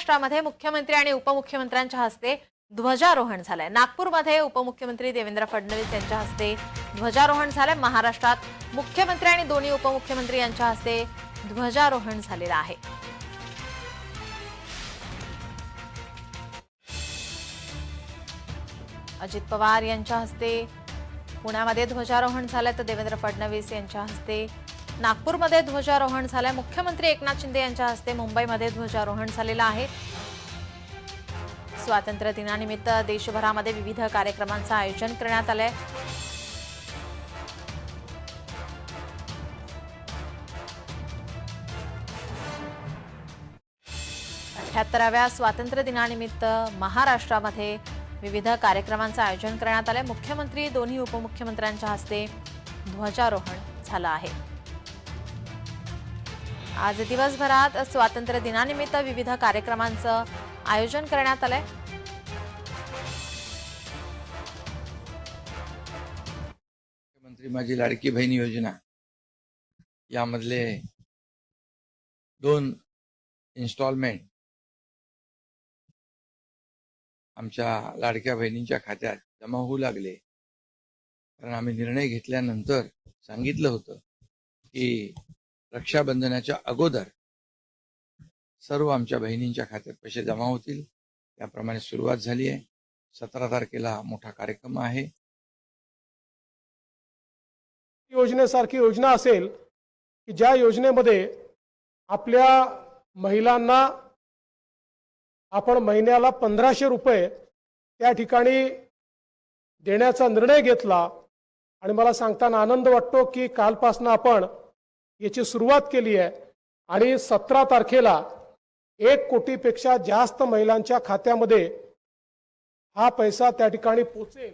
महाराष्ट्रामध्ये मुख्यमंत्री आणि उपमुख्यमंत्र्यांच्या हस्ते ध्वजारोहण झालंय. नागपूरमध्ये उपमुख्यमंत्री देवेंद्र फडणवीस यांच्या हस्ते ध्वजारोहण झालंय. महाराष्ट्रात मुख्यमंत्री आणि दोन्ही उपमुख्यमंत्री यांच्या हस्ते ध्वजारोहण झालेलं आहे. अजित पवार यांच्या हस्ते पुण्यामध्ये ध्वजारोहण झालंय. तर देवेंद्र फडणवीस यांच्या हस्ते नागपूरमध्ये ध्वजारोहण झालंय. मुख्यमंत्री एकनाथ शिंदे यांच्या हस्ते मुंबईमध्ये ध्वजारोहण झालेलं आहे. स्वातंत्र्य दिनानिमित्त देशभरामध्ये विविध कार्यक्रमांचं आयोजन करण्यात आलंय. अठ्याहत्तराव्या स्वातंत्र्य दिनानिमित्त महाराष्ट्रामध्ये विविध कार्यक्रमांचं आयोजन करण्यात आलंय. मुख्यमंत्री दोन्ही उपमुख्यमंत्र्यांच्या हस्ते ध्वजारोहण झालं आहे. आज दिवसभरात स्वातंत्र्य दिनानिमित्त विविध कार्यक्रमांचं आयोजन करण्यात आलंय. मुख्यमंत्री माझी लाडकी बहीण योजना. यामधले दोन इन्स्टॉलमेंट आमच्या लाडक्या बहिणींच्या खात्यात जमा होऊ लागले. कारण आम्ही निर्णय घेतल्यानंतर सांगितलं होतं की रक्षाबंधनाच्या अगोदर सर्व आमच्या बहिणींच्या खात्यात पैसे जमा होतील. त्याप्रमाणे सुरुवात झाली आहे. सतरा तारखेला मोठा कार्यक्रम आहे. योजनेसारखी योजना असेल की ज्या योजनेमध्ये आपल्या महिलांना आपण महिन्याला पंधराशे रुपये त्या ठिकाणी देण्याचा निर्णय घेतला. आणि मला सांगताना आनंद वाटतो की कालपासनं आपण याची सुरुवात केली आहे. आणि सतरा तारखेला एक कोटीपेक्षा जास्त महिलांच्या खात्यामध्ये हा पैसा त्या ठिकाणी पोचेल.